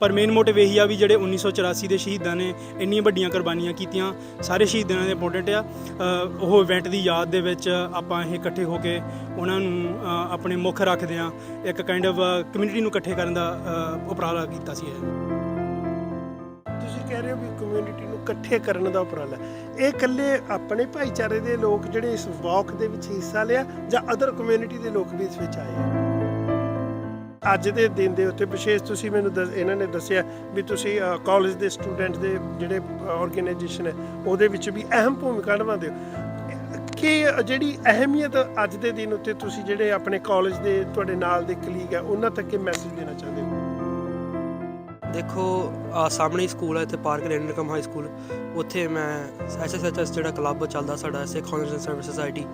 ਪਰ main motive ਇਹੀ ਆ ਵੀ ਜਿਹੜੇ 1984 ਦੇ ਸ਼ਹੀਦਾਂ ਨੇ ਇੰਨੀਆਂ ਵੱਡੀਆਂ ਕੁਰਬਾਨੀਆਂ ਕੀਤੀਆਂ, ਸਾਰੇ ਸ਼ਹੀਦਾਂ ਦੇ ਇੰਪੋਰਟੈਂਟ ਆ। ਉਹ ਇਵੈਂਟ ਦੀ ਯਾਦ ਦੇ ਵਿੱਚ ਆਪਾਂ ਇਹ ਇਕੱਠੇ ਹੋ ਕੇ ਉਹਨਾਂ ਨੂੰ ਆਪਣੇ ਮੁੱਖ ਰੱਖਦੇ ਆ ਇੱਕ ਕਾਈਂਡ ਆਫ ਕਮਿਊਨਿਟੀ ਨੂੰ ਇਕੱਠੇ ਕਰਨ ਦਾ ਉਪਰਾਲਾ ਕੀਤਾ ਸੀ ਇਹ। ਤੁਸੀਂ ਕਹਿ ਰਹੇ ਹੋ ਵੀ ਕਮਿਊਨਿਟੀ ਨੂੰ ਇਕੱਠੇ ਕਰਨ ਦਾ ਉਪਰਾਲਾ। ਇਹ ਇਕੱਲੇ ਆਪਣੇ ਭਾਈਚਾਰੇ ਦੇ ਲੋਕ ਜਿਹੜੇ ਇਸ ਵਾਕ ਦੇ ਵਿੱਚ ਹਿੱਸਾ ਲਿਆ ਜਾਂ ਅਦਰ ਕਮਿਊਨਿਟੀ ਦੇ ਲੋਕ ਵੀ ਇਸ ਵਿੱਚ ਆਏ ਆ? ਅੱਜ ਦੇ ਦਿਨ ਦੇ ਉੱਤੇ ਵਿਸ਼ੇਸ਼ ਤੁਸੀਂ ਮੈਨੂੰ ਦੱਸ- ਇਹਨਾਂ ਨੇ ਦੱਸਿਆ ਵੀ ਤੁਸੀਂ ਕਾਲਜ ਦੇ ਸਟੂਡੈਂਟ ਦੇ ਜਿਹੜੇ ਆਰਗੇਨਾਈਜੇਸ਼ਨ ਹੈ, ਉਹਦੇ ਵਿੱਚ ਵੀ ਅਹਿਮ ਭੂਮਿਕਾ ਨਿਭਾਉਂਦੇ ਹੋ। ਕਿ ਜਿਹੜੀ ਅਹਿਮੀਅਤ ਅੱਜ ਦੇ ਦਿਨ ਉੱਤੇ ਤੁਸੀਂ ਜਿਹੜੇ ਆਪਣੇ ਕਾਲਜ ਦੇ ਤੁਹਾਡੇ ਨਾਲ ਦੇ ਕਲੀਗ ਹੈ ਉਹਨਾਂ ਤੱਕ ਇਹ ਮੈਸੇਜ ਦੇਣਾ ਚਾਹੁੰਦੇ ਹੋ? ਦੇਖੋ ਸਾਹਮਣੇ ਸਕੂਲ ਹੈ ਇੱਥੇ ਪਾਰਕ ਰੈਂਡਕਮ ਹਾਈ ਸਕੂਲ ਉੱਥੇ ਮੈਂ ਐਸਐਸਐਚਐਸ ਜਿਹੜਾ ਕਲੱਬ ਚੱਲਦਾ ਸਾਡਾ Sikh college and service society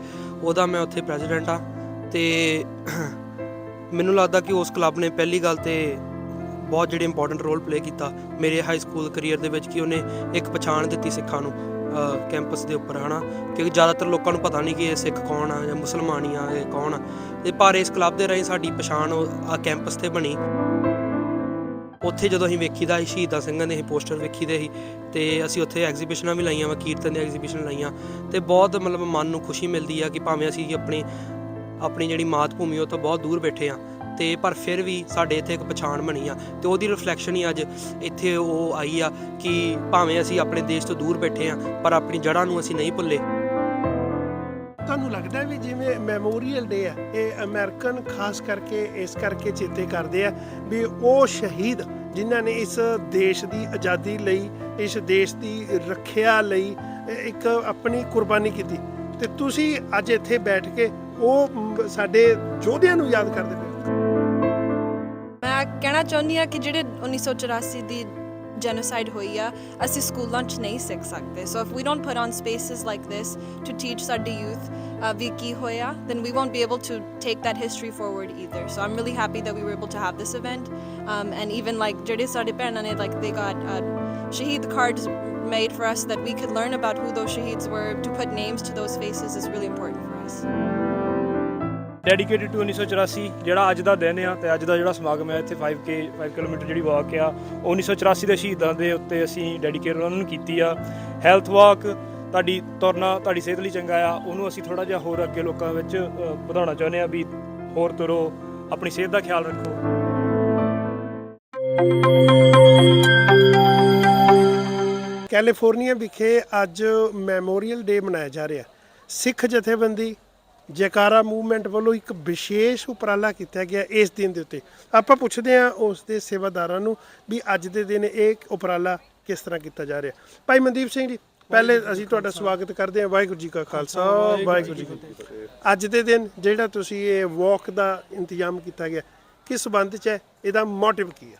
ਉਹਦਾ ਮੈਂ ਉੱਥੇ ਪ੍ਰੈਜ਼ੀਡੈਂਟ ਆ। ਤੇ ਮੈਨੂੰ ਲੱਗਦਾ ਕਿ ਉਸ ਕਲੱਬ ਨੇ ਪਹਿਲੀ ਗੱਲ ਤੇ ਬਹੁਤ ਜਿਹੜੇ ਇੰਪੋਰਟੈਂਟ ਰੋਲ ਪਲੇ ਕੀਤਾ ਮੇਰੇ ਹਾਈ ਸਕੂਲ ਕੈਰੀਅਰ ਦੇ ਵਿੱਚ ਕਿ ਉਹਨੇ ਇੱਕ ਪਛਾਣ ਦਿੱਤੀ ਸਿੱਖਾਂ ਨੂੰ ਕੈਂਪਸ ਦੇ ਉੱਪਰ, ਹਨਾ? ਕਿਉਂਕਿ ਜ਼ਿਆਦਾਤਰ ਲੋਕਾਂ ਨੂੰ ਪਤਾ ਨਹੀਂ ਕਿ ਇਹ ਸਿੱਖ ਕੌਣ ਆ ਜਾਂ ਮੁਸਲਮਾਨੀ ਆ, ਇਹ ਕੌਣ ਆ। ਤੇ ਪਰ ਇਸ ਕਲੱਬ ਦੇ ਰਾਹੀਂ ਸਾਡੀ ਪਛਾਣ ਆ ਕੈਂਪਸ ਤੇ ਬਣੀ। ਉੱਥੇ ਜਦੋਂ ਅਸੀਂ ਵੇਖੀਦਾ ਸੀ, ਸ਼ਹੀਦਾਂ ਸਿੰਘਾਂ ਦੇ ਅਸੀਂ ਪੋਸਟਰ ਵੇਖੀਦੇ ਸੀ ਤੇ ਅਸੀਂ ਉੱਥੇ ਐਗਜ਼ੀਬਿਸ਼ਨਾਂ ਵੀ ਲਾਈਆਂ ਵਾ, ਕੀਰਤਨ ਦੀਆਂ ਐਗਜ਼ੀਬਿਸ਼ਨ ਲਾਈਆਂ। ਤੇ ਬਹੁਤ ਮਤਲਬ ਮਨ ਨੂੰ ਖੁਸ਼ੀ ਮਿਲਦੀ ਆ ਕਿ ਭਾਵੇਂ ਅਸੀਂ ਆਪਣੀ ਆਪਣੀ ਜਿਹੜੀ ਮਾਤ ਭੂਮੀ ਉਹ ਤੋਂ ਬਹੁਤ ਦੂਰ ਬੈਠੇ ਆ। ਤੇ ਪਰ ਫਿਰ ਵੀ ਸਾਡੇ ਇੱਥੇ ਇੱਕ ਪਛਾਣ ਬਣੀ ਆ। ਤੇ ਉਹਦੀ ਰਿਫਲੈਕਸ਼ਨ ਹੀ ਅੱਜ ਇੱਥੇ ਉਹ ਆਈ ਆ ਕਿ ਭਾਵੇਂ ਅਸੀਂ ਆਪਣੇ ਦੇਸ਼ ਤੋਂ ਦੂਰ ਬੈਠੇ ਆ, ਪਰ ਆਪਣੀ ਜੜ੍ਹਾਂ ਨੂੰ ਅਸੀਂ ਨਹੀਂ ਭੁੱਲੇ। ਤੁਹਾਨੂੰ ਲੱਗਦਾ ਵੀ ਜਿਵੇਂ ਮੈਮੋਰੀਅਲ ਡੇ ਹੈ ਇਹ ਅਮਰੀਕਨ ਖਾਸ ਕਰਕੇ ਇਸ ਕਰਕੇ ਚੇਤੇ ਕਰਦੇ ਆ ਵੀ ਉਹ ਸ਼ਹੀਦ ਜਿਨ੍ਹਾਂ ਨੇ ਇਸ ਦੇਸ਼ ਦੀ ਆਜ਼ਾਦੀ ਲਈ, ਇਸ ਦੇਸ਼ ਦੀ ਰੱਖਿਆ ਲਈ ਇੱਕ ਆਪਣੀ ਕੁਰਬਾਨੀ ਕੀਤੀ। ਤੇ ਤੁਸੀਂ ਅੱਜ ਇੱਥੇ ਬੈਠ ਕੇ ਉਹ ਮ, ਸਾਡੇ ਯੋਧਿਆਂ ਨੂੰ ਯਾਦ ਕਰਦੇ ਪਏ ਮੈਂ ਕਹਿਣਾ ਚਾਹੁੰਦੀ ਆ ਕਿ ਜਿਹੜੇ 1984 ਦੀ genocide ਹੋਈ ਆ ਅਸੀਂ ਸਕੂਲਾਂ 'ਚ ਨਹੀਂ ਸਿੱਖ ਸਕਦੇ so if we don't put on spaces like this to teach ਸਾਡੇ ਯੂਥ ਵੀ ਕੀ ਹੋਇਆ then we won't be able to take that history forward either so I'm really happy that we were able to have this event and even like ਜਿਹੜੇ ਸਾਡੇ ਭੈਣਾਂ ਨੇ like they got ਸ਼ਹੀਦ cards made for us that we could learn about who those shaheeds were to put names to those faces is really important for us dedicated to 1984 ਜਿਹੜਾ ਅੱਜ ਦਾ ਦਿਨ ਆ ਤੇ ਅੱਜ ਦਾ ਜਿਹੜਾ ਸਮਾਗਮ ਹੈ ਇੱਥੇ 5k 5 ਕਿਲੋਮੀਟਰ ਜਿਹੜੀ ਵਾਕ ਆ, ਉਹ 1984 ਦੇ ਸ਼ਹੀਦਾਂ ਦੇ ਉੱਤੇ ਅਸੀਂ ਡੈਡੀਕੇਟ ਉਹਨਾਂ ਨੂੰ ਕੀਤੀ ਆ। ਹੈਲਥ ਵਾਕ ਤੁਹਾਡੀ ਤੁਰਨਾ, ਤੁਹਾਡੀ ਸਿਹਤ ਲਈ ਚੰਗਾ ਆ, ਉਹਨੂੰ ਅਸੀਂ ਥੋੜਾ ਜਿਹਾ ਹੋਰ ਅੱਗੇ ਲੋਕਾਂ ਵਿੱਚ ਵਧਾਉਣਾ ਚਾਹੁੰਦੇ ਆ ਵੀ ਹੋਰ ਤੁਰੋ, ਆਪਣੀ ਸਿਹਤ ਦਾ ਖਿਆਲ ਰੱਖੋ। ਕੈਲੀਫੋਰਨੀਆ ਵਿਖੇ ਅੱਜ ਮੈਮੋਰੀਅਲ ਡੇ ਮਨਾਇਆ ਜਾ ਰਿਹਾ। ਸਿੱਖ ਜਥੇਬੰਦੀ ਜੈਕਾਰਾ ਮੂਵਮੈਂਟ ਵੱਲੋਂ ਇੱਕ ਵਿਸ਼ੇਸ਼ ਉਪਰਾਲਾ ਕੀਤਾ ਗਿਆ ਇਸ ਦਿਨ ਦੇ ਉੱਤੇ। ਆਪਾਂ ਪੁੱਛਦੇ ਹਾਂ ਉਸ ਦੇ ਸੇਵਾਦਾਰਾਂ ਨੂੰ ਵੀ ਅੱਜ ਦੇ ਦਿਨ ਇਹ ਉਪਰਾਲਾ ਕਿਸ ਤਰ੍ਹਾਂ ਕੀਤਾ ਜਾ ਰਿਹਾ। ਭਾਈ ਮਨਦੀਪ ਸਿੰਘ ਜੀ ਪਹਿਲੇ ਅਸੀਂ ਤੁਹਾਡਾ ਸਵਾਗਤ ਕਰਦੇ ਹਾਂ। ਵਾਹਿਗੁਰੂ ਜੀ ਕਾ ਖਾਲਸਾ ਵਾਹਿਗੁਰੂ ਜੀ ਕੀ ਫਤਿਹ। ਅੱਜ ਦੇ ਦਿਨ ਜਿਹੜਾ ਤੁਸੀਂ ਇਹ ਵਾਕ ਦਾ ਇੰਤਜ਼ਾਮ ਕੀਤਾ ਗਿਆ ਕਿਸ ਸੰਬੰਧ ਚ ਹੈ? ਇਹਦਾ ਮੋਟਿਵ ਕੀ ਹੈ?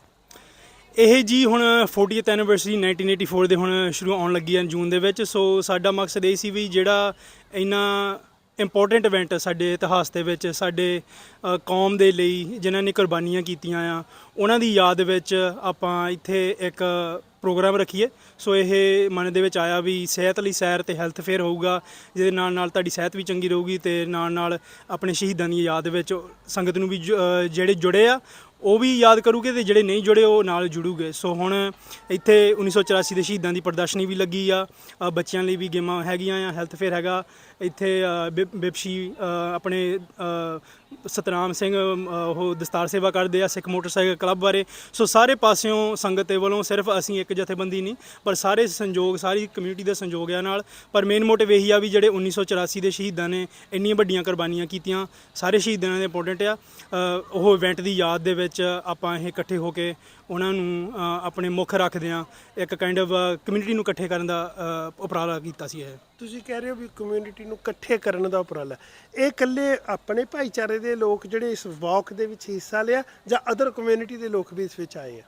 ਇਹ ਜੀ ਹੁਣ 40th ਐਨੀਵਰਸਰੀ 1984 ਦੇ ਹੁਣ ਸ਼ੁਰੂ ਆਉਣ ਲੱਗੀ ਹੈ ਜੂਨ ਦੇ ਵਿੱਚ। ਸੋ ਸਾਡਾ ਮਕਸਦ ਇਹ ਸੀ ਵੀ ਜਿਹੜਾ ਇੰਨਾ ਇੰਪੋਰਟੈਂਟ ਇਵੈਂਟ ਸਾਡੇ ਇਤਿਹਾਸ ਦੇ ਵਿੱਚ ਸਾਡੇ ਅ, ਕੌਮ ਦੇ ਲਈ ਜਿਨ੍ਹਾਂ ਨੇ ਕੁਰਬਾਨੀਆਂ ਕੀਤੀਆਂ ਆ ਉਹਨਾਂ ਦੀ ਯਾਦ ਵਿੱਚ ਆਪਾਂ ਇੱਥੇ ਇੱਕ ਪ੍ਰੋਗਰਾਮ ਰੱਖੀਏ। ਸੋ ਇਹ ਮਨ ਦੇ ਵਿੱਚ ਆਇਆ ਵੀ ਸਿਹਤ ਲਈ ਸੈਰ ਤੇ ਹੈਲਥ ਫੇਅਰ ਹੋਊਗਾ ਜਿਹਦੇ ਨਾਲ ਨਾਲ ਤੁਹਾਡੀ ਸਿਹਤ ਵੀ ਚੰਗੀ ਰਹੂਗੀ ਤੇ ਨਾਲ ਨਾਲ ਆਪਣੇ ਸ਼ਹੀਦਾਂ ਦੀ ਯਾਦ ਵਿੱਚ ਸੰਗਤ ਨੂੰ ਵੀ ਜ- ਅ, ਜਿਹੜੇ ਜੁੜੇ ਆ ਉਹ ਵੀ ਯਾਦ ਕਰੂਗੇ ਤੇ ਜਿਹੜੇ ਨਹੀਂ ਜੁੜੇ ਉਹ ਨਾਲ ਜੁੜੂਗੇ। ਸੋ ਹੁਣ ਇੱਥੇ 1984 ਦੇ ਸ਼ਹੀਦਾਂ ਦੀ ਪ੍ਰਦਰਸ਼ਨੀ ਵੀ ਲੱਗੀ ਆ। ਅ, ਬੱਚਿਆਂ ਲਈ ਵੀ ਗੇਮਾਂ ਹੈਗੀਆਂ ਆ ਹੈਲਥ ਫੇਅਰ ਹੈਗਾ। ਇੱਥੇ ਅ, ਬਿ- ਬਿਪਸ਼ੀ ਅ, ਆਪਣੇ ਅ, ਸਤਨਾਮ ਸਿੰਘ ਅ, ਉਹ ਦਸਤਾਰ ਸੇਵਾ ਕਰਦੇ ਆ ਸਿੱਖ ਮੋਟਰਸਾਈਕਲ ਕਲੱਬ ਬਾਰੇ। ਸੋ ਸਾਰੇ ਪਾਸਿਓਂ ਸੰਗਤ ਦੇ ਵੱਲੋਂ ਸਿਰਫ ਅਸੀਂ ਇੱਕ ਜਥੇਬੰਦੀ ਨਹੀਂ ਪਰ ਸਾਰੇ ਸੰਯੋਗ ਸਾਰੀ ਕਮਿਊਨਿਟੀ ਦੇ ਸੰਯੋਗ ਆ ਨਾਲ। ਪਰ ਮੇਨ ਮੋਟਿਵ ਇਹੀ ਆ ਵੀ ਜਿਹੜੇ 1984 ਦੇ ਸ਼ਹੀਦਾਂ ਨੇ ਇੰਨੀਆਂ ਵੱਡੀਆਂ ਕੁਰਬਾਨੀਆਂ ਕੀਤੀਆਂ ਸਾਰੇ ਸ਼ਹੀਦਾਂ ਦੇ ਇੰਪੋਰਟੈਂਟ ਆ। ਅ, ਉਹ ਇਵੈਂਟ ਦੀ ਯਾਦ ਦੇ ਵਿੱਚ ਵਿੱਚ ਆਪਾਂ ਇਹ ਇਕੱਠੇ ਹੋ ਕੇ ਉਹਨਾਂ ਨੂੰ ਆਪਣੇ ਮੁੱਖ ਰੱਖਦੇ ਆ ਇੱਕ ਕਾਈਂਡ ਆਫ ਕਮਿਊਨਿਟੀ ਨੂੰ ਇਕੱਠੇ ਕਰਨ ਦਾ ਉਪਰਾਲਾ ਕੀਤਾ ਸੀ ਇਹ। ਤੁਸੀਂ ਕਹਿ ਰਹੇ ਹੋ ਵੀ ਕਮਿਊਨਿਟੀ ਨੂੰ ਇਕੱਠੇ ਕਰਨ ਦਾ ਉਪਰਾਲਾ ਇਹ ਇਕੱਲੇ ਆਪਣੇ ਭਾਈਚਾਰੇ ਦੇ ਲੋਕ ਜਿਹੜੇ ਇਸ ਵਾਕ ਦੇ ਵਿੱਚ ਹਿੱਸਾ ਲਿਆ ਜਾਂ ਅਦਰ ਕਮਿਊਨਿਟੀ ਦੇ ਲੋਕ ਵੀ ਇਸ ਵਿੱਚ ਆਏ ਆ?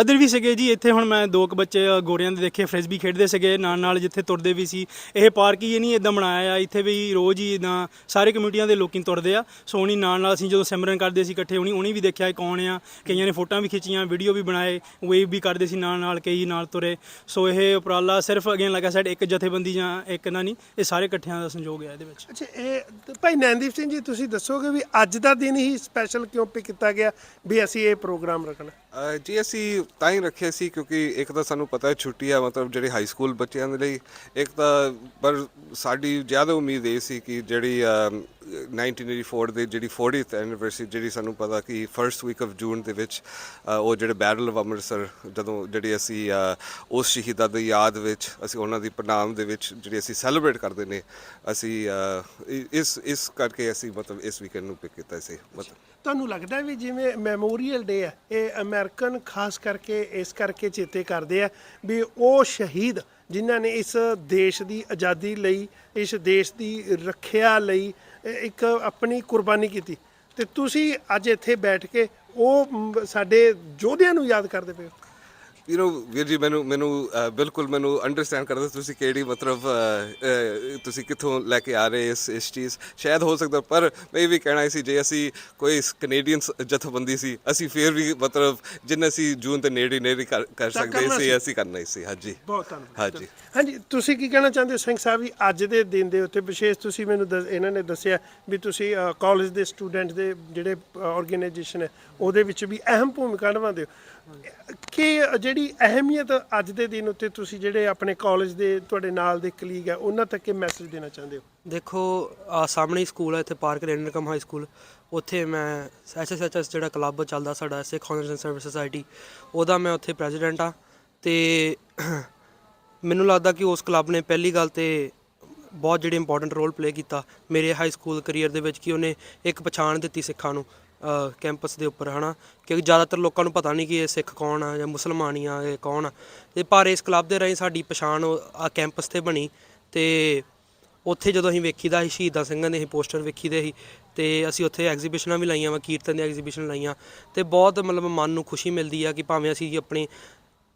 ਅਦਰ ਵੀ ਸੀਗੇ ਜੀ ਇੱਥੇ ਹੁਣ ਮੈਂ ਦੋ ਕੁ ਬੱਚੇ ਅ, ਗੋਰਿਆਂ ਦੇ ਦੇਖੇ ਫ੍ਰਿਸਬੀ ਖੇਡਦੇ ਸੀਗੇ ਨਾਲ ਨਾਲ ਜਿੱਥੇ ਤੁਰਦੇ ਵੀ ਸੀ। ਇਹ ਪਾਰਕ ਹੀ ਨਹੀਂ ਇਦਾਂ ਬਣਾਇਆ ਆ ਇੱਥੇ ਵੀ ਰੋਜ਼ ਹੀ ਇਦਾਂ ਸਾਰੇ ਕਮਿਊਨਿਟੀਆਂ ਦੇ ਲੋਕੀ ਤੁਰਦੇ ਆ। ਸੋ ਉਹਨੀ ਨਾਲ ਨਾਲ ਅਸੀਂ ਜਦੋਂ ਸਿਮਰਨ ਕਰਦੇ ਸੀ ਇਕੱਠੇ ਉਹਨੀ ਉਹਨੀ ਵੀ ਦੇਖਿਆ ਇਹ ਕੌਣ ਆ। ਕਈਆਂ ਨੇ ਫੋਟੋਆਂ ਵੀ ਖਿੱਚੀਆਂ ਵੀਡੀਓ ਵੀ ਬਣਾਏ ਵੇਵ ਵੀ ਕਰਦੇ ਸੀ ਨਾਲ ਨਾਲ ਕਈ ਨਾਲ ਤੁਰੇ। ਸੋ ਇਹ ਉਪਰਾਲਾ ਸਿਰਫ ਅਗੇਨ ਲੱਗਾ ਸਾਈਡ ਇੱਕ ਜਥੇਬੰਦੀ ਜਾਂ ਇੱਕ ਨਾ ਨਹੀਂ ਇਹ ਸਾਰੇ ਇਕੱਠਿਆਂ ਦਾ ਸੰਯੋਗ ਹੈ ਇਹਦੇ ਵਿੱਚ। ਅੱਛਾ ਇਹ ਤੇ ਭਾਈ ਨੈਨਦੀਪ ਸਿੰਘ ਜੀ ਤੁਸੀਂ ਦੱਸੋਗੇ ਵੀ ਅੱਜ ਦਾ ਦਿਨ ਹੀ ਸਪੈਸ਼ਲ ਕਿਉਂ ਪਿਕ ਕੀਤਾ ਗਿਆ ਵੀ ਅਸੀਂ ਇਹ ਪ੍ਰੋਗਰਾਮ ਰੱਖਣਾ? ਅ, ਜੀ ਅਸੀਂ ਤਾਂ ਹੀ ਰੱਖਿਆ ਸੀ ਕਿਉਂਕਿ ਇੱਕ ਤਾਂ ਸਾਨੂੰ ਪਤਾ ਹੈ ਛੁੱਟੀ ਆ ਮਤਲਬ ਜਿਹੜੇ ਹਾਈ ਸਕੂਲ ਬੱਚਿਆਂ ਦੇ ਲਈ। ਇੱਕ ਤਾਂ ਪਰ ਸਾਡੀ ਜ਼ਿਆਦਾ ਉਮੀਦ ਇਹ ਸੀ ਕਿ ਜਿਹੜੀ ਅਮ, 1984 ਦੇ ਜਿਹੜੀ 40th ਐਨੀਵਰਸਰੀ ਜਿਹੜੀ ਸਾਨੂੰ ਪਤਾ ਕਿ ਫਰਸਟ ਵੀਕ ਆਫ ਜੂਨ ਦੇ ਵਿੱਚ ਉਹ ਜਿਹੜੇ ਬੈਟਲ ਆਫ ਅੰਮ੍ਰਿਤਸਰ ਜਦੋਂ ਜਿਹੜੇ ਅਸੀਂ ਉਸ ਸ਼ਹੀਦਾਂ ਦੀ ਯਾਦ ਵਿੱਚ, ਅਸੀਂ ਉਹਨਾਂ ਦੀ ਪ੍ਰਣਾਮ ਦੇ ਵਿੱਚ ਜਿਹੜੀ ਅਸੀਂ ਸੈਲੀਬ੍ਰੇਟ ਕਰਦੇ ਨੇ, ਅਸੀਂ ਇਸ ਇਸ ਕਰਕੇ ਅਸੀਂ ਮਤਲਬ ਇਸ ਵੀਕਐਂਡ ਨੂੰ ਪਿਕ ਕੀਤਾ ਸੀ, ਮਤਲਬ। ਤੁਹਾਨੂੰ ਲੱਗਦਾ ਵੀ ਜਿਵੇਂ ਮੈਮੋਰੀਅਲ ਡੇ ਹੈ ਇਹ ਅਮਰੀਕਨ ਖਾਸ ਕਰਕੇ ਇਸ ਕਰਕੇ ਚੇਤੇ ਕਰਦੇ ਆ ਵੀ ਉਹ ਸ਼ਹੀਦ ਜਿਨ੍ਹਾਂ ਨੇ ਇਸ ਦੇਸ਼ ਦੀ ਆਜ਼ਾਦੀ ਲਈ, ਇਸ ਦੇਸ਼ ਦੀ ਰੱਖਿਆ ਲਈ ਇੱਕ ਆਪਣੀ ਕੁਰਬਾਨੀ ਕੀਤੀ। ਤੇ ਤੁਸੀਂ ਅੱਜ ਇੱਥੇ ਬੈਠ ਕੇ ਉਹ ਸਾਡੇ ਯੋਧਿਆਂ ਨੂੰ ਯਾਦ ਕਰਦੇ ਪਏ ਹੋ। ਯੂ نو ਵੀਰ ਜੀ ਮੈਨੂੰ ਮੈਨੂੰ ਬਿਲਕੁਲ ਮੈਨੂੰ ਅੰਡਰਸਟੈਂਡ ਕਰਦਾ ਤੁਸੀਂ ਕਿਹੜੀ ਮਤਲਬ ਤੁਸੀਂ ਕਿੱਥੋਂ ਲੈ ਕੇ ਆ ਰਹੇ ਇਸ ਇਸ ਚੀਜ਼। ਸ਼ਾਇਦ ਹੋ ਸਕਦਾ ਪਰ ਮੈਂ ਇਹ ਵੀ ਕਹਿਣਾ ਸੀ ਜੇ ਅਸੀਂ ਕੋਈ ਕੈਨੇਡੀਅਨ ਜਥੇਬੰਦੀ ਸੀ ਅਸੀਂ ਫੇਰ ਵੀ ਮਤਲਬ ਜਿੰਨਾ ਅਸੀਂ ਜੂਨ ਤੇ ਨੇੜੇ ਨੇੜੇ ਕਰ ਸਕਦੇ ਸੀ। ਅਸੀਂ ਕਰਨਾ ਹੀ ਸੀ ਹਾਂਜੀ। ਬਹੁਤ ਧੰਨਵਾਦ। ਹਾਂਜੀ। ਹਾਂਜੀ ਤੁਸੀਂ ਕੀ ਕਹਿਣਾ ਚਾਹੁੰਦੇ ਹੋ ਸਿੰਘ ਸਾਹਿਬ ਜੀ ਅੱਜ ਦੇ ਦਿਨ ਦੇ ਉੱਤੇ? ਵਿਸ਼ੇਸ਼ ਤੁਸੀਂ ਮੈਨੂੰ ਦੱਸ- ਇਹਨਾਂ ਨੇ ਦੱਸਿਆ ਵੀ ਤੁਸੀਂ ਕਾਲਜ ਦੇ ਸਟੂਡੈਂਟ ਦੇ ਜਿਹੜੇ ਆਰਗੇਨਾਈਜੇਸ਼ਨ ਹੈ ਉਹਦੇ ਵਿੱਚ ਵੀ ਅਹਿਮ ਭੂਮਿਕਾ ਨਿਭਾਉਂਦੇ ਹੋ। ਕਿ ਜਿਹੜੀ ਅਹਿਮੀਅਤ ਅੱਜ ਦੇ ਦਿਨ ਉੱਤੇ ਤੁਸੀਂ ਜਿਹੜੇ ਆਪਣੇ ਕਾਲਜ ਦੇ ਤੁਹਾਡੇ ਨਾਲ ਦੇ ਕਲੀਗ ਹੈ ਉਹਨਾਂ ਤੱਕ ਇਹ ਮੈਸੇਜ ਦੇਣਾ ਚਾਹੁੰਦੇ ਹੋ? ਦੇਖੋ, ਆ ਸਾਹਮਣੇ ਹੀ ਸਕੂਲ ਹੈ ਇੱਥੇ ਪਾਰਕ ਰੈਂਡਰ ਹਾਈ ਸਕੂਲ ਉੱਥੇ ਮੈਂ ਐਸਐਸਐਚਐਸ ਜਿਹੜਾ ਕਲੱਬ ਚੱਲਦਾ ਸਾਡਾ ਸਿੱਖ ਹਾਨਰਸ ਸਰਵਿਸ ਸੁਸਾਇਟੀ ਉਹਦਾ ਮੈਂ ਉੱਥੇ ਪ੍ਰੈਜ਼ੀਡੈਂਟ ਆ। ਤੇ ਮੈਨੂੰ ਲੱਗਦਾ ਕਿ ਉਸ ਕਲੱਬ ਨੇ ਪਹਿਲੀ ਗੱਲ ਤੇ ਬਹੁਤ ਜਿਹੜੇ ਇੰਪੋਰਟੈਂਟ ਰੋਲ ਪਲੇ ਕੀਤਾ ਮੇਰੇ ਹਾਈ ਸਕੂਲ ਕੈਰੀਅਰ ਦੇ ਵਿੱਚ, ਕਿ ਉਹਨੇ ਇੱਕ ਪਛਾਣ ਦਿੱਤੀ ਸਿੱਖਾਂ ਨੂੰ। ਕੈਂਪਸ ਦੇ ਉੱਪਰ, ਹਨਾ? ਕਿਉਂਕਿ ਜ਼ਿਆਦਾਤਰ ਲੋਕਾਂ ਨੂੰ ਪਤਾ ਨਹੀਂ ਕਿ ਇਹ ਸਿੱਖ ਕੌਣ ਆ ਜਾਂ ਮੁਸਲਮਾਨ ਆ, ਇਹ ਕੌਣ ਆ। ਤੇ ਪਰ ਇਸ ਕਲੱਬ ਦੇ ਰਾਹੀਂ ਸਾਡੀ ਪਛਾਣ ਆ ਕੈਂਪਸ ਤੇ ਬਣੀ ਤੇ ਉੱਥੇ ਜਦੋਂ ਅਸੀਂ ਵੇਖੀਦਾ ਸੀ, ਸ਼ਹੀਦਾਂ ਸਿੰਘਾਂ ਦੇ ਅਸੀਂ ਪੋਸਟਰ ਵੇਖੀਦੇ ਸੀ ਤੇ ਅਸੀਂ ਉੱਥੇ ਐਗਜ਼ੀਬਿਸ਼ਨਾਂ ਵੀ ਲਾਈਆਂ ਵਾ, ਕੀਰਤਨ ਦੀਆਂ ਐਗਜ਼ੀਬਿਸ਼ਨ ਲਾਈਆਂ ਤੇ ਬਹੁਤ ਮਤਲਬ ਮਨ ਨੂੰ ਖੁਸ਼ੀ ਮਿਲਦੀ ਆ ਕਿ ਭਾਵੇਂ ਅਸੀਂ ਆਪਣੀ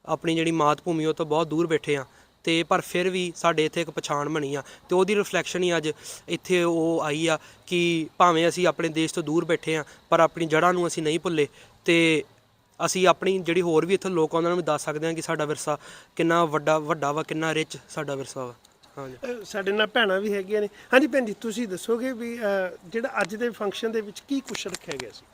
ਆਪਣੀ ਜਿਹੜੀ ਮਾਤ ਭੂਮੀ ਉਹ ਤੋਂ ਬਹੁਤ ਦੂਰ ਬੈਠੇ ਆ। ਤੇ ਪਰ ਫਿਰ ਵੀ ਸਾਡੇ ਇੱਥੇ ਇੱਕ ਪਛਾਣ ਬਣੀ ਆ ਤੇ ਉਹਦੀ ਰਿਫਲੈਕਸ਼ਨ ਹੀ ਅੱਜ ਇੱਥੇ ਉਹ ਆਈ ਆ ਕਿ ਭਾਵੇਂ ਅਸੀਂ ਆਪਣੇ ਦੇਸ਼ ਤੋਂ ਦੂਰ ਬੈਠੇ ਆ, ਪਰ ਆਪਣੀ ਜੜ੍ਹਾਂ ਨੂੰ ਅਸੀਂ ਨਹੀਂ ਭੁੱਲੇ ਤੇ ਅਸੀਂ ਆਪਣੀ ਜਿਹੜੀ ਹੋਰ ਵੀ ਇੱਥੇ ਲੋਕ ਉਹਨਾਂ ਨੂੰ ਵੀ ਦੱਸ ਸਕਦੇ ਹਾਂ ਕਿ ਸਾਡਾ ਵਿਰਸਾ ਕਿੰਨਾ ਵੱਡਾ ਵੱਡਾ ਵਾ, ਕਿੰਨਾ ਰਿਚ ਸਾਡਾ ਵਿਰਸਾ ਵਾ। ਹਾਂਜੀ। ਸਾਡੇ ਨਾਲ ਭੈਣਾਂ ਵੀ ਹੈਗੀਆਂ ਨੇ। ਹਾਂਜੀ ਭੈਣ ਜੀ, ਤੁਸੀਂ ਦੱਸੋਗੇ ਵੀ ਜਿਹੜਾ ਅੱਜ ਦੇ ਫੰਕਸ਼ਨ ਦੇ ਵਿੱਚ ਕੀ ਕੁਛ ਰੱਖਿਆ ਗਿਆ ਸੀ?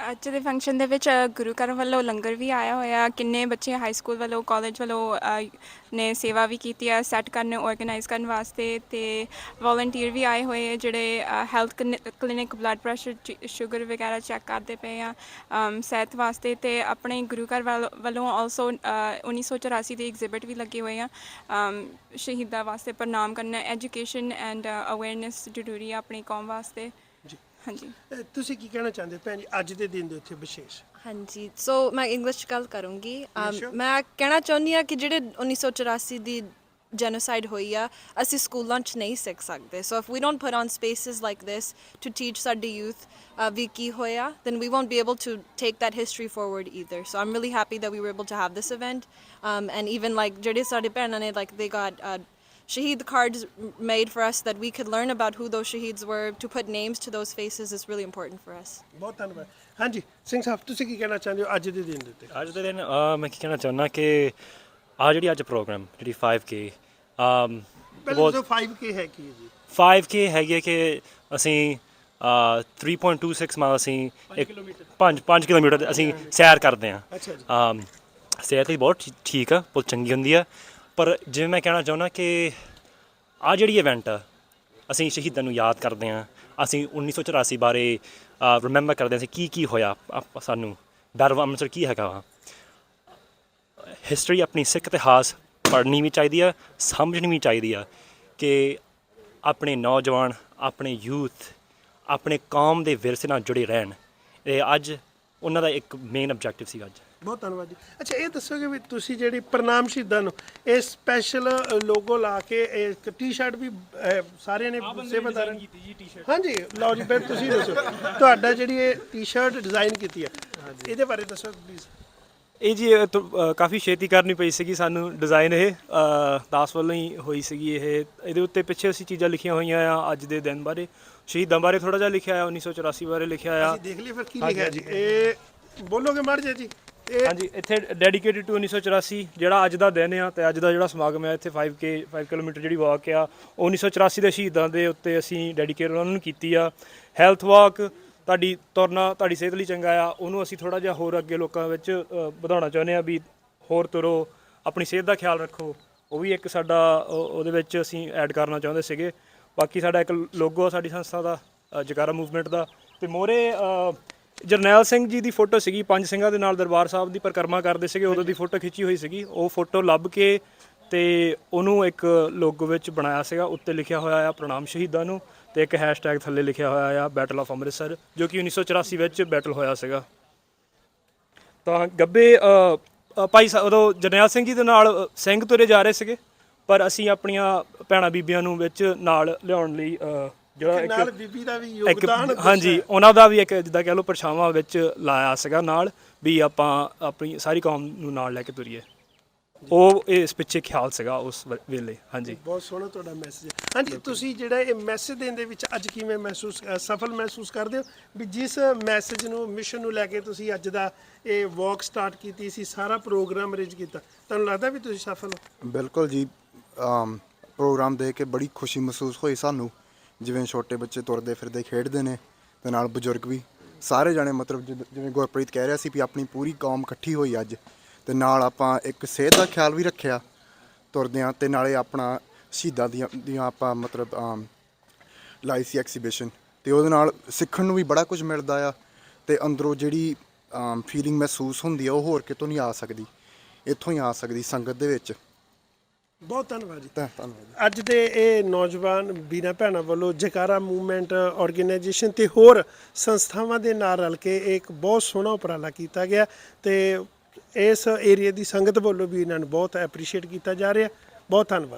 ਅੱਜ ਦੇ ਫੰਕਸ਼ਨ ਦੇ ਵਿੱਚ ਅ, ਗੁਰੂ ਘਰ ਵੱਲੋਂ ਲੰਗਰ ਵੀ ਆਇਆ ਹੋਇਆ। ਕਿੰਨੇ ਬੱਚੇ ਹਾਈ ਸਕੂਲ ਵੱਲੋਂ ਕਾਲਜ ਵੱਲੋਂ ਅ, ਨੇ ਸੇਵਾ ਵੀ ਕੀਤੀ ਆ ਸੈੱਟ ਕਰਨ ਆਰਗੇਨਾਈਜ਼ ਕਰਨ ਵਾਸਤੇ ਤੇ ਵੋਲੰਟੀਅਰ ਵੀ ਆਏ ਹੋਏ ਆ ਜਿਹੜੇ health clinic blood pressure sugar ਵਗੈਰਾ ਚੈੱਕ ਕਰਦੇ ਪਏ ਆ ਅਮ, ਸਿਹਤ ਵਾਸਤੇ ਤੇ ਆਪਣੇ ਗੁਰੂ ਘਰ ਵੱਲ- ਵੱਲੋਂ ਆਲਸੋ 1984 ਦੇ ਐਗਜ਼ਿਬਿਟ ਵੀ ਲੱਗੇ ਹੋਏ ਆ ਅਮ, ਸ਼ਹੀਦਾਂ ਵਾਸਤੇ ਪ੍ਰਣਾਮ ਕਰਨਾ ਐਜੂਕੇਸ਼ਨ ਐਂਡ ਅਵੇਅਰਨੈਸ ਜ਼ਰੂਰੀ ਆ ਆਪਣੀ ਕੌਮ ਵਾਸਤੇ। ਹਾਂਜੀ ਤੁਸੀਂ ਕੀ ਕਹਿਣਾ ਚਾਹੁੰਦੇ ਹੋ ਭੈਣ ਜੀ ਅੱਜ ਦੇ ਦਿਨ ਦੇ ਉੱਤੇ ਵਿਸ਼ੇਸ਼ ਹਾਂਜੀ ਸੋ ਮੈਂ ਇੰਗਲਿਸ਼ ਗੱਲ ਕਰੂੰਗੀ Um, sure. ਮੈਂ ਕਹਿਣਾ ਚਾਹੁੰਦੀ ਆ ਕਿ ਜਿਹੜੇ 1984 ਦੀ ਜੈਨੋਸਾਈਡ ਹੋਈ ਆ ਅਸੀਂ ਸਕੂਲਾਂ 'ਚ ਨਹੀਂ ਸਿੱਖ ਸਕਦੇ so if we don't put on spaces like this to teach ਸਾਡੀ ਯੂਥ ਵੀ ਕੀ ਹੋਇਆ then we won't be able to take that history forward either so i'm really happy that we were able to have this event um, and even like ਜਿਹੜੇ ਸਾਡੇ ਭੈਣਾਂ ਨੇ like they got uh, Shaheed cards made for us that we could learn about who those shaheeds were. To put names to those faces is really important for us. ਬਹੁਤ ਧੰਨਵਾਦ ਹਾਂਜੀ ਸਿੰਘ ਸਾਹਿਬ ਤੁਸੀਂ ਕੀ ਕਹਿਣਾ ਚਾਹੁੰਦੇ ਹੋ ਅੱਜ ਦੇ ਦਿਨ ਦੇ ਉੱਤੇ ਅੱਜ ਦੇ ਦਿਨ ਅਹ, ਮੈਂ ਕੀ ਕਹਿਣਾ ਚਾਹੁੰਦਾ ਕਿ ਆ ਜਿਹੜੀ ਅੱਜ ਪ੍ਰੋਗਰਾਮ ਜਿਹੜੀ 5K ਅਮ ਪਹਿਲਾਂ ਬਹੁਤ ਦੱਸੋ 5K ਹੈ ਕੀ ਹੈ ਜੀ 5K ਹੈਗੀ ਹੈ ਕਿ ਅਸੀਂ ਅਹ, 3.26 ਮਾਈਲ ਅਸੀਂ 5 5 ਕਿਲੋਮੀਟਰ ਅਸੀਂ ਸੈਰ ਕਰਦੇ ਹਾਂ ਅੱਛਾ ਜੀ ਅਮ ਸਿਹਤ ਲਈ ਬਹੁਤ ਠੀ- ਠੀਕ ਆ ਬਹੁਤ ਚੰਗੀ ਹੁੰਦੀ ਆ ਪਰ ਜਿਵੇਂ ਮੈਂ ਕਹਿਣਾ ਚਾਹੁੰਦਾ ਕਿ ਆ ਜਿਹੜੀ ਇਵੈਂਟ ਆ, ਅਸੀਂ ਸ਼ਹੀਦਾਂ ਨੂੰ ਯਾਦ ਕਰਦੇ ਹਾਂ। ਅਸੀਂ 1984 ਬਾਰੇ ਰਿਮੈਂਬਰ ਕਰਦੇ ਹਾਂ ਅਸੀਂ ਕੀ ਕੀ ਹੋਇਆ ਆਪਾਂ ਸਾਨੂੰ। ਡਰ ਅੰਮ੍ਰਿਤਸਰ ਕੀ ਹੈਗਾ ਵਾ? ਹਿਸਟਰੀ ਆਪਣੀ ਸਿੱਖ ਇਤਿਹਾਸ ਪੜ੍ਹਨੀ ਵੀ ਚਾਹੀਦੀ ਆ, ਸਮਝਣੀ ਵੀ ਚਾਹੀਦੀ ਆ ਕਿ ਆਪਣੇ ਨੌਜਵਾਨ, ਆਪਣੇ ਯੂਥ, ਆਪਣੇ ਕੌਮ ਦੇ ਵਿਰਸੇ ਨਾਲ ਜੁੜੇ ਰਹਿਣ। ਇਹ ਅੱਜ ਉਹਨਾਂ ਦਾ ਇੱਕ ਮੇਨ ਆਬਜੈਕਟਿਵ ਸੀ ਅੱਜ। ਬਹੁਤ ਧੰਨਵਾਦ ਜੀ। ਅੱਛਾ ਇਹ ਦੱਸੋਗੇ ਵੀ ਤੁਸੀਂ ਜਿਹੜੀ ਪ੍ਰਣਾਮ ਸ਼ਹੀਦਾਂ ਨੂੰ ਇਹ ਸਪੈਸ਼ਲ ਲੋਗੋ ਲਾ ਕੇ ਇੱਕ ਟੀ-ਸ਼ਰਟ ਵੀ ਅਹ, ਸਾਰਿਆਂ ਨੇ ਸੇਵਾਦਾਰਾਂ ਨੇ ਹਾਂਜੀ ਲਓ ਜੀ ਫਿਰ ਤੁਸੀਂ ਦੱਸੋ। ਤੁਹਾਡਾ ਜਿਹੜੀ ਇਹ ਟੀ-ਸ਼ਰਟ ਡਿਜ਼ਾਈਨ ਕੀਤੀ ਹੈ ਇਹਦੇ ਬਾਰੇ ਦੱਸੋ ਪਲੀਜ਼ ਇਹ ਜੀ ਇਹ ਤੋਂ, ਅ, ਕਾਫੀ ਛੇਤੀ ਕਰਨੀ ਪਈ ਸੀਗੀ ਸਾਨੂੰ ਡਿਜ਼ਾਈਨ ਇਹ। ਅ, ਦਾਸ ਵੱਲੋਂ ਹੀ ਹੋਈ ਸੀਗੀ ਇਹ। ਇਹਦੇ ਉੱਤੇ ਪਿੱਛੇ ਅਸੀਂ ਚੀਜ਼ਾਂ ਲਿਖੀਆਂ ਹੋਈਆਂ ਆ ਅੱਜ ਦੇ ਦਿਨ ਬਾਰੇ। ਸ਼ਹੀਦਾਂ ਬਾਰੇ ਥੋੜਾ ਜਿਹਾ ਲਿਖਿਆ ਆ 1984 ਬਾਰੇ ਲਿਖਿਆ ਆ। ਅਸੀਂ ਦੇਖ ਲਈ ਫਿਰ ਕੀ ਲਿਖਿਆ ਜੀ। ਇਹ ਬੋਲੋਗੇ ਮੜ ਜੀ? ਇਹ ਹਾਂਜੀ ਇੱਥੇ ਡੈਡੀਕੇਟਿਡ ਟੂ 1984 ਜਿਹੜਾ ਅੱਜ ਦਾ ਦਿਨ ਆ ਤੇ ਅੱਜ ਦਾ ਜਿਹੜਾ ਸਮਾਗਮ ਹੈ ਇੱਥੇ 5K 5 ਕਿਲੋਮੀਟਰ ਜਿਹੜੀ ਵਾਕ ਆ ਉਹ 1984 ਦੇ ਸ਼ਹੀਦਾਂ ਦੇ ਉੱਤੇ ਅਸੀਂ ਡੈਡੀਕੇਟ ਉਹਨਾਂ ਨੂੰ ਕੀਤੀ ਆ। ਹੈਲਥ ਵਾਕ ਤੁਹਾਡੀ ਤੁਰਨਾ ਤੁਹਾਡੀ ਸਿਹਤ ਲਈ ਚੰਗਾ ਆ। ਉਹਨੂੰ ਅਸੀਂ ਥੋੜਾ ਜਿਹਾ ਹੋਰ ਅੱਗੇ ਲੋਕਾਂ ਵਿੱਚ ਵਧਾਉਣਾ ਚਾਹੁੰਦੇ ਆ ਵੀ ਹੋਰ ਤੁਰੋ ਆਪਣੀ ਸਿਹਤ ਦਾ ਖਿਆਲ ਰੱਖੋ। ਉਹ ਵੀ ਇੱਕ ਸਾਡਾ ਉਹਦੇ ਵਿੱਚ ਅਸੀਂ ਐਡ ਕਰਨਾ ਚਾਹੁੰਦੇ ਸੀਗੇ। ਬਾਕੀ ਸਾਡਾ ਇੱਕ ਲੋਗੋ ਆ ਸਾਡੀ ਸੰਸਥਾ ਦਾ ਅ, ਜਕਾਰਾ ਮੂਵਮੈਂਟ ਦਾ। ਤੇ ਮੋਰੇ ਜਰਨੈਲ ਸਿੰਘ ਜੀ ਦੀ ਫੋਟੋ ਸੀਗੀ ਪੰਜ ਸਿੰਘਾਂ ਦੇ ਨਾਲ ਦਰਬਾਰ ਸਾਹਿਬ ਦੀ ਪਰਿਕਰਮਾ ਕਰਦੇ ਸੀਗੇ ਉਦੋਂ ਦੀ ਫੋਟੋ ਖਿੱਚੀ ਹੋਈ ਸੀਗੀ। ਉਹ ਫੋਟੋ ਲੱਭ ਕੇ ਤੇ ਉਹਨੂੰ ਇੱਕ ਲੋਗੋ ਵਿੱਚ ਬਣਾਇਆ ਸੀਗਾ ਉੱਤੇ ਲਿਖਿਆ ਹੋਇਆ ਆ ਪ੍ਰਣਾਮ ਸ਼ਹੀਦਾਂ ਨੂੰ ਤੇ ਇੱਕ ਹੈਸ਼ਟੈਗ ਥੱਲੇ ਲਿਖਿਆ ਹੋਇਆ ਆ ਬੈਟਲ ਆਫ ਅੰਮ੍ਰਿਤਸਰ ਜੋ ਕਿ 1984 ਵਿੱਚ ਬੈਟਲ ਹੋਇਆ ਸੀਗਾ। ਤਾਂ ਗੱਬੇ ਅ, ਅ, ਭਾਈ ਸਾਹਿਬ ਉਦੋਂ ਜਰਨੈਲ ਸਿੰਘ ਜੀ ਦੇ ਨਾਲ ਸਿੰਘ ਤੁਰੇ ਜਾ ਰਹੇ ਸੀਗੇ ਪਰ ਅਸੀਂ ਆਪਣੀਆਂ ਭੈਣਾਂ ਬੀਬੀਆਂ ਨੂੰ ਵਿੱਚ ਨਾਲ ਲਿਆਉਣ ਲਈ ਅ, ਜਿਹੜਾ ਨਾਲ ਇੱਕ ਬੀਬੀ ਦਾ ਵੀ ਇੱਕ ਯੋਗਦਾਨ ਹਾਂਜੀ ਉਹਨਾਂ ਦਾ ਵੀ ਇੱਕ ਜਿੱਦਾਂ ਕਹਿ ਲਓ ਪਰਛਾਵਾਂ ਵਿੱਚ ਲਾਇਆ ਸੀਗਾ ਨਾਲ ਵੀ ਆਪਾਂ ਆਪਣੀ ਸਾਰੀ ਕੌਮ ਨੂੰ ਨਾਲ ਲੈ ਕੇ ਤੁਰੀਏ। ਉਹ ਇਸ ਪਿੱਛੇ ਖਿਆਲ ਸੀਗਾ ਉਸ ਵੇ- ਵੇਲੇ ਹਾਂਜੀ। ਬਹੁਤ ਸੋਹਣਾ ਤੁਹਾਡਾ ਮੈਸੇਜ ਹਾਂਜੀ ਤੁਸੀਂ ਜਿਹੜਾ ਇਹ ਮੈਸੇਜ ਦੇਣ ਦੇ ਵਿੱਚ ਅੱਜ ਕਿਵੇਂ ਮਹਿਸੂਸ ਅ, ਸਫਲ ਮਹਿਸੂਸ ਕਰਦੇ ਹੋ? ਵੀ ਜਿਸ ਮੈਸੇਜ ਨੂੰ ਮਿਸ਼ਨ ਨੂੰ ਲੈ ਕੇ ਤੁਸੀਂ ਅੱਜ ਦਾ ਇਹ ਵਾਕ ਸਟਾਰਟ ਕੀਤੀ ਸੀ ਸਾਰਾ ਪ੍ਰੋਗਰਾਮ ਅਰੇਂਜ ਕੀਤਾ ਤੁਹਾਨੂੰ ਲੱਗਦਾ ਵੀ ਤੁਸੀਂ ਸਫਲ ਹੋ? ਬਿਲਕੁਲ ਜੀ ਅਮ ਪ੍ਰੋਗਰਾਮ ਦੇਖ ਕੇ ਬੜੀ ਖੁਸ਼ੀ ਮਹਿਸੂਸ ਹੋਈ ਸਾਨੂੰ। ਜਿਵੇਂ ਛੋਟੇ ਬੱਚੇ ਤੁਰਦੇ ਫਿਰਦੇ ਖੇਡਦੇ ਨੇ ਤੇ ਨਾਲ ਬਜ਼ੁਰਗ ਵੀ, ਸਾਰੇ ਜਾਣੇ ਮਤਲਬ ਜਿਦ- ਜਿਵੇਂ ਗੁਰਪ੍ਰੀਤ ਕਹਿ ਰਿਹਾ ਸੀ ਵੀ ਆਪਣੀ ਪੂਰੀ ਕੌਮ ਇਕੱਠੀ ਹੋਈ ਅੱਜ ਤੇ ਨਾਲ ਆਪਾਂ ਇੱਕ ਸਿਹਤ ਦਾ ਖਿਆਲ ਵੀ ਰੱਖਿਆ ਤੁਰਦਿਆਂ ਤੇ ਨਾਲੇ ਆਪਣਾ ਸ਼ਹੀਦਾਂ ਦੀਆਂ ਦੀਆਂ ਆਪਾਂ ਮਤਲਬ ਅਮ ਲਾਈ ਸੀ ਐਕਸੀਬਿਸ਼ਨ ਤੇ ਉਹਦੇ ਨਾਲ ਸਿੱਖਣ ਨੂੰ ਵੀ ਬੜਾ ਕੁਝ ਮਿਲਦਾ ਆ ਤੇ ਅੰਦਰੋਂ ਜਿਹੜੀ ਫੀਲਿੰਗ ਮਹਿਸੂਸ ਹੁੰਦੀ ਆ ਉਹ ਹੋਰ ਕਿਤੋਂ ਨਹੀਂ ਆ ਸਕਦੀ, ਇੱਥੋਂ ਹੀ ਆ ਸਕਦੀ ਸੰਗਤ ਦੇ ਵਿੱਚ। ਬਹੁਤ ਧੰਨਵਾਦ ਜੀ। ਧੰਨਵਾਦ ਜੀ। ਅੱਜ ਦੇ ਇਹ ਨੌਜਵਾਨ ਵੀਰਾਂ ਭੈਣਾਂ ਵੱਲੋਂ ਜਕਾਰਾ ਮੂਵਮੈਂਟ ਆਰਗੇਨਾਈਜੇਸ਼ਨ ਤੇ ਹੋਰ ਸੰਸਥਾਵਾਂ ਦੇ ਨਾਲ ਰਲ ਕੇ ਇਹ ਇੱਕ ਬਹੁਤ ਸੋਹਣਾ ਉਪਰਾਲਾ ਕੀਤਾ ਗਿਆ ਤੇ ਇਸ ਏਰੀਆ ਦੀ ਸੰਗਤ ਵੱਲੋਂ ਵੀ ਇਹਨਾਂ ਨੂੰ ਬਹੁਤ ਐਪਰੀਸ਼ੀਏਟ ਕੀਤਾ ਜਾ ਰਿਹਾ। ਬਹੁਤ ਧੰਨਵਾਦ।